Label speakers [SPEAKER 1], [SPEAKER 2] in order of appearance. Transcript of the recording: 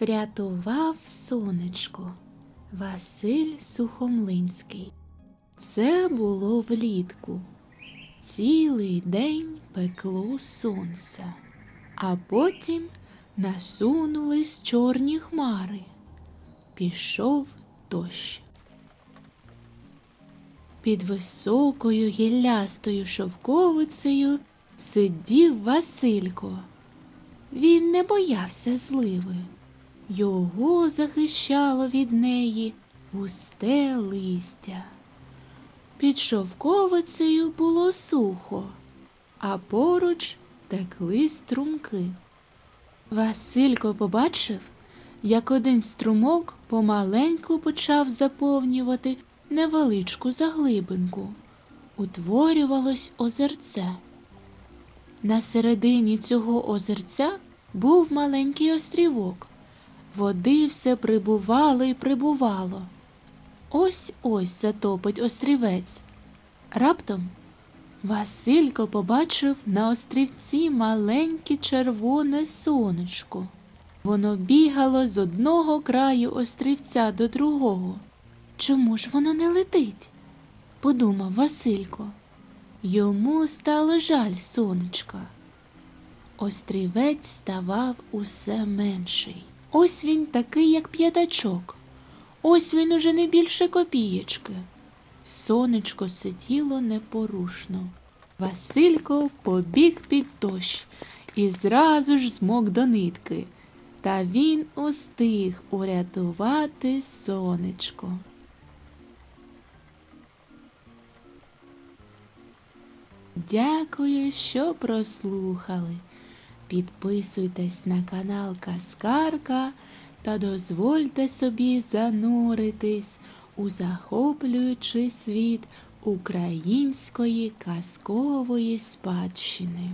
[SPEAKER 1] Врятував сонечко Василь Сухомлинський. Це було влітку. Цілий день пекло сонце, а потім насунулись чорні хмари. Пішов дощ. Під високою гіллястою шовковицею сидів Василько. Він не боявся зливи. Його захищало від неї густе листя. Під шовковицею було сухо, а поруч текли струмки. Василько побачив, як один струмок помаленьку почав заповнювати невеличку заглибинку. Утворювалось озерце. На середині цього озерця був маленький острівок. Води все прибувало і прибувало. Ось ось затопить острівець. Раптом Василько побачив на острівці маленьке червоне сонечко. Воно бігало з одного краю острівця до другого. Чому ж воно не летить? подумав Василько. Йому стало жаль сонечка. Острівець ставав усе менший. Ось він такий, як п'ятачок. Ось він уже не більше копієчки. Сонечко сиділо непорушно. Василько побіг під дощ і зразу ж змок до нитки. Та він устиг урятувати сонечко. Дякую, що прослухали. Підписуйтесь на канал Каскарка та дозвольте собі зануритись у захоплюючий світ української казкової спадщини.